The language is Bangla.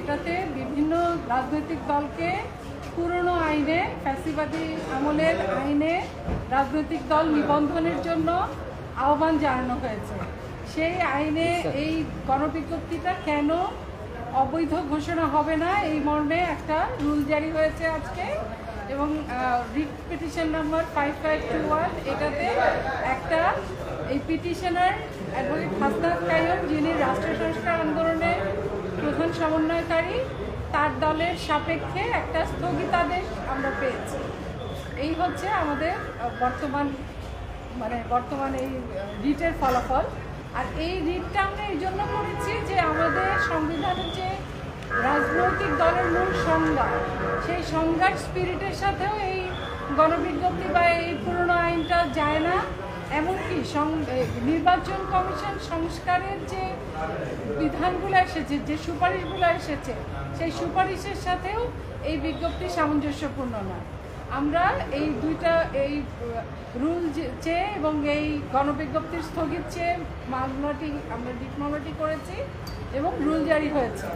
এটাতে বিভিন্ন রাজনৈতিক দলকে পুরনো আইনে ফ্যাসিবাদী আমলের আইনে রাজনৈতিক দল নিবন্ধনের জন্য আহ্বান জানানো হয়েছে। সেই আইনে এই গণবিজ্ঞপ্তিটা কেন অবৈধ ঘোষণা হবে না? এই মর্মে একটা রুল জারি হয়েছে আজকে এবং writ petition number five five two one এটাতে একটা এই পিটিশনার অ্যাডভোকেট হাসনাত কাইয়ম যিনি রাষ্ট্র সংস্কার আন্দোলনের প্রধান সমন্বয়কারী, তার দলের সাপেক্ষে একটা স্থগিতাদেশ আমরা পেয়েছি। এই হচ্ছে আমাদের বর্তমান মানে বর্তমান এই রিটের ফলাফল। আর এই রিটটা আমরা এই জন্য করেছি যে আমাদের সংবিধানের যে রাজনৈতিক দলের মূল সংজ্ঞা, সেই সংজ্ঞার স্পিরিটের সাথেও এই গণবিজ্ঞপ্তি বা এই পুরনো আইনটা যায় না। এমনকি নির্বাচন কমিশন সংস্কারের যে বিধানগুলো এসেছে, যে সুপারিশগুলো এসেছে, সেই সুপারিশের সাথেও এই বিজ্ঞপ্তি সামঞ্জস্যপূর্ণ নয়। আমরা এই দুইটা, এই রুল চেয়ে এবং এই গণবিজ্ঞপ্তির স্থগিত চেয়ে মামলাটি আমরা ডিট মামলাটি করেছি এবং রুল জারি হয়েছে।